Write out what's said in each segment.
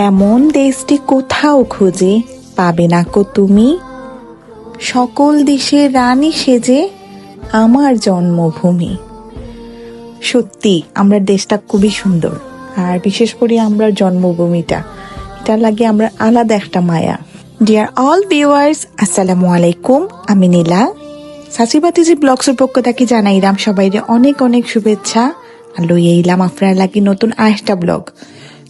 এমন দেশটি কোথাও খুঁজে পাবে না কো তুমি? সকল দেশের রানী সেজে আমার জন্মভূমি। সত্যি, আমরা দেশটা খুবই সুন্দর। আর বিশেষ করে আমরা জন্মভূমিটা। এটা লাগে আমরা আলাদা একটা মায়া। ডিয়ার অল ভিউয়ার্স আসসালামু আলাইকুম। আমি নীলা। সাচিবাতিজি ব্লগসের পক্ষ থেকে জানাইলাম সবাইরে অনেক অনেক শুভেচ্ছা। আর লই এইলাম আপনার লাগি নতুন আরেকটা ব্লগ।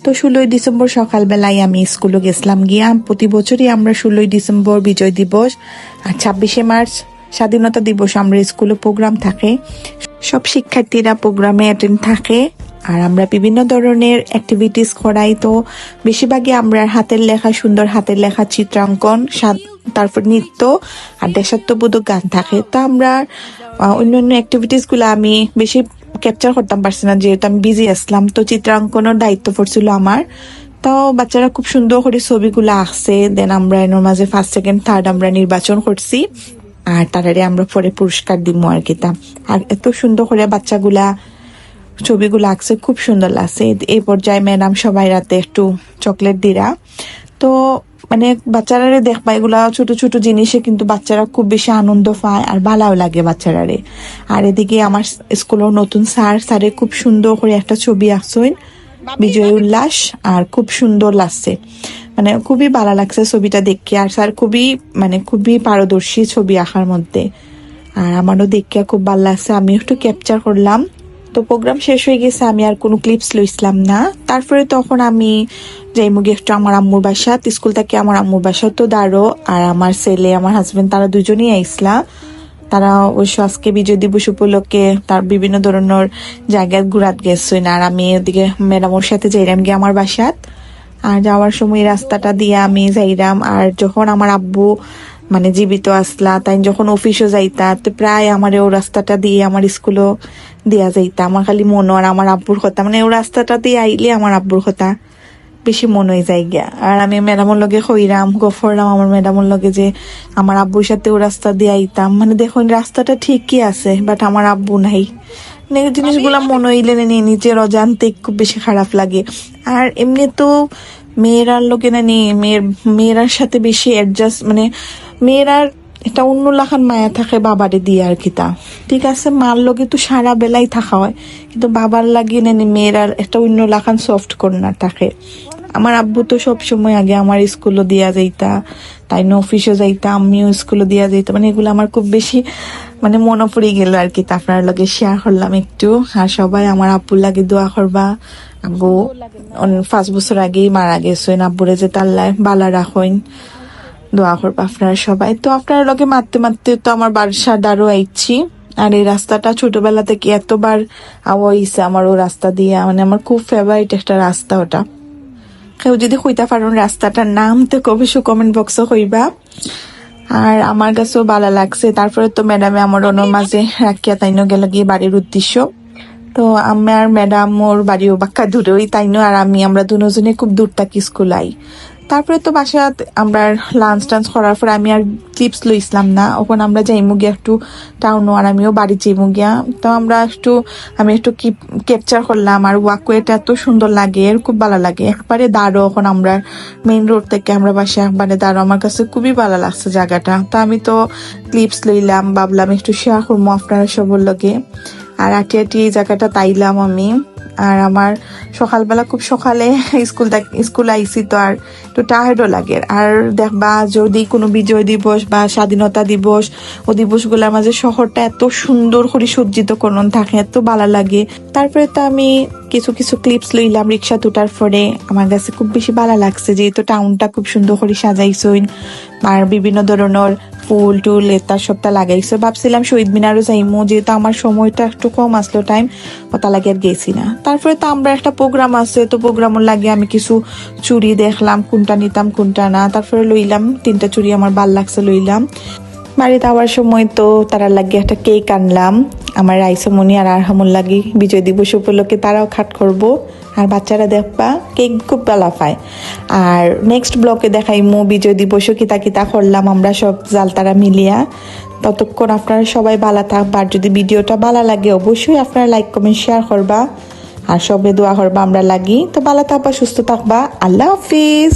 তো ষোলোই ডিসেম্বর সকালবেলায় আমি স্কুলে গেছিলাম গিয়া প্রতি বছরই আমরা ষোলোই ডিসেম্বর বিজয় দিবস আর ছাব্বিশে মার্চ স্বাধীনতা দিবস আমরা স্কুলে প্রোগ্রাম থাকে। সব শিক্ষার্থীরা প্রোগ্রামে অ্যাটেন্ড থাকে আর আমরা বিভিন্ন ধরনের অ্যাক্টিভিটিস করাই। তো বেশিরভাগই আমরা হাতের লেখা সুন্দর হাতের লেখা চিত্রাঙ্কন তারপর নৃত্য আর দেশাত্মবোধক গান থাকে। তো আমরা আহ, অন্যান্য অ্যাক্টিভিটিসগুলো আমি বেশি ক্যাপচার করতাম পারছি না যেহেতু আমি বিজি আসলাম, তো চিত্রাঙ্কনের দায়িত্ব পড়ছিল আমার। তো বাচ্চারা খুব সুন্দর করে ছবিগুলো আঁকছে। দেন আমরা এর মাঝে ফার্স্ট সেকেন্ড থার্ড আমরা নির্বাচন করছি। আর তারারে আমরা পরে পুরস্কার দিব আর কি তা। আর এত সুন্দর করে বাচ্চাগুলা ছবিগুলো আঁকছে, খুব সুন্দর লাগছে। এই পর্যায়ে ম্যাডাম সবাই রাতে একটু চকলেট দিরা। তো মানে বাচ্চারা দেখবা এগুলা ছোট ছোট জিনিসে কিন্তু বাচ্চারা খুব বেশি আনন্দ পায় আর ভালোও লাগে বাচ্চারারে। আর এদিকে আমার স্কুলের নতুন স্যার, স্যারে খুব সুন্দর করে একটা ছবি আঁকছেন, বিজয় উল্লাস, আর খুব সুন্দর লাগছে। মানে খুবই ভালো লাগছে ছবিটা দেখে, আর স্যার খুবই মানে খুবই পারদর্শী ছবি আঁকার মধ্যে। আর আমারও দেখে খুব ভালো লাগছে আমি একটু ক্যাপচার করলাম। তো প্রোগ্রাম শেষ হয়ে গেছে, আমি আর কোনো ক্লিপস লইছিলাম না। তারপরে তখন আমি যাই মুগে একটু আমার আম্মুর বাসা স্কুল থেকে আমার আম্মুর বাসা তো দাঁড়ো আর আমার ছেলে, আমার হাজবেন্ড তারা দুজনেই আইসলা। তারা অবশ্য আজকে বিজয় দিবস উপলক্ষে তার বিভিন্ন ধরনের জায়গায় ঘুরাত গেছেন, আর আমি ওদিকে ম্যাডামের সাথে যাইলাম গিয়ে আমার বাসাত। আর যাওয়ার সময় রাস্তাটা দিয়ে আমি যাইলাম আর যখন আমার আব্বু মানে জীবিত আসলা তাই যখন অফিসও যাইতা তো প্রায় আমার ও রাস্তাটা দিয়ে আমার স্কুলও দেয়া যাইতা। আমার খালি মনে আর আমার আব্বুর কথা। মানে ও রাস্তাটা দিয়ে আইলে আমার আব্বুর কথা বেশি মনে হয়ে যায় গিয়া। আর আমি ম্যাডামের লগে হইরাম গফরলাম আমার ম্যাডামের লগে যে আমার আব্বুর সাথে ও রাস্তা দিয়ে আইতাম। মানে দেখুন রাস্তাটা ঠিকই আছে বাট আমার আব্বু নাই। মানে জিনিসগুলা মনে হইলে নি নিজের অজান্তে খুব বেশি খারাপ লাগে। আর এমনি তো মেয়েরার লোকে না নেই মেয়ের, মেয়েরার সাথে বেশি অ্যাডজাস্ট মানে মেয়েরার এটা অন্য লাখান মায়া থাকে বাবারে দিয়ে আর কি তা। ঠিক আছে, মার লগে তো সারা বেলাই থাকা হয়, কিন্তু বাবার লাগিয়ে নেনি মেয়েরার একটা অন্য লাখান সফট কর্নার থাকে আমার আব্বু তো সব সময় আগে আমার স্কুলও দিয়া যাইতা, তাই না অফিসে যাইতা, আমিও স্কুলে দিয়া যাইতা মানে এগুলো আমার খুব বেশি মানে মনে পড়ে গেল আর কি তা। আপনার লগে শেয়ার করলাম একটু, আর সবাই আমার আব্বুর লাগে দোয়া করবা। অন- পাঁচ বছর আগেই মারা গেছেন। আব্বুরে যে তাল্লায় বালা রাখইন, দোয়া করব আপনারা সবাই। তো আপনারা লোকে মারতে মারতে তো আমার বাসার দ্বারও আইছি। আর এই রাস্তাটা ছোটবেলা থেকে এতবার আওয়া হইছে আমার ও রাস্তা দিয়ে। মানে আমার খুব ফেভারিট একটা রাস্তা ওটা। কেউ যদি কইতা পারেন রাস্তাটার নাম, তো অবশ্যই কমেন্ট বক্সে কইবা। আর আমার কাছেও ভালো লাগছে। তারপরে তো ম্যাডামে আমার অন্য মাঝে রাখিয়া তাইনো গেল গিয়ে বাড়ির উদ্দেশ্য। তো আমার ম্যাডাম ওর বাড়িও বাক্কা দূরেই তাইনো আর আমি, আমরা দুজনে খুব দূর থাকি স্কুল আই তারপরে তো বাসা আমরা লাঞ্চ টাঞ্চ করার পর আমি আর ক্লিপস লইছিলাম না। ওখান আমরা যাইমু গিয়া একটু টাউনও আর আমিও বাড়ি যাইমু গিয়া। তো আমরা একটু, আমি একটু ক্যাপচার করলাম, আর ওয়াকওয়েটা এত সুন্দর লাগে খুব ভালো লাগে। একবারে দাঁড়ো এখন আমরা মেইন রোড থেকে আমরা বাসা একবারে দাঁড়ো। আমার কাছে খুবই ভালো লাগছে জায়গাটা। তো আমি তো ক্লিপস লইলাম, ভাবলাম একটু শেয়ার করব আপনারা সবার লগে। আর আটি এই জায়গাটা তাইলাম আমি। আর আমার সকালবেলা খুব সকালে স্কুল স্কুল আইসি তো আর একটু টায়ার্ডও লাগে। আর দেখবা যদি কোনো বিজয় দিবস বা স্বাধীনতা দিবস, ও দিবসগুলোর মাঝে শহরটা এত সুন্দর করে সজ্জিত করণ থাকে, এত ভালো লাগে। তারপরে তো আমি কিছু কিছু ক্লিপস লইলাম রিক্সা তুটার পরে। আমার কাছে খুব বেশি ভালো লাগছে, যেহেতু টাউনটা খুব সুন্দর করে সাজাইছইন। আর বিভিন্ন ধরনের ফুল টুল এটা সবটা লাগাইছো। ভাবছিলাম শহীদ মিনারও যাইমু, যেহেতু আমার সময়টা একটু কম আসলো টাইম ওটা লাগে আর গেছি না। তারপরে তো আমরা একটা প্রোগ্রাম আছে, তো প্রোগ্রামের লাগে আমি কিছু চুড়ি দেখলাম, কোনটা নিতাম, কোনটা না। তারপরে লইলাম, তিনটা চুড়ি আমার ভালো লাগছে লইলাম। বাড়িতে আওয়ার সময় তো তারা লাগে একটা কেক আনলাম। আমার রাইসমণি আর আরহামুল লাগি বিজয় দিবস উপলক্ষে তারাও খাট করব। আর বাচ্চারা দেখবা কেক খুব ভালো পায়। আর নেক্সট ব্লকে দেখাই মো বিজয় বসে কিতা কিতা করলাম আমরা সব জালতারা মিলিয়া। ততক্ষণ আপনারা সবাই ভালো থাকবা। আর যদি ভিডিওটা ভালো লাগে, অবশ্যই আপনারা লাইক কমেন্ট শেয়ার করবা। আর সবে দোয়া করবা আমরা লাগি। তো ভালো থাকবা, সুস্থ থাকবা। আল্লাহ হাফিজ।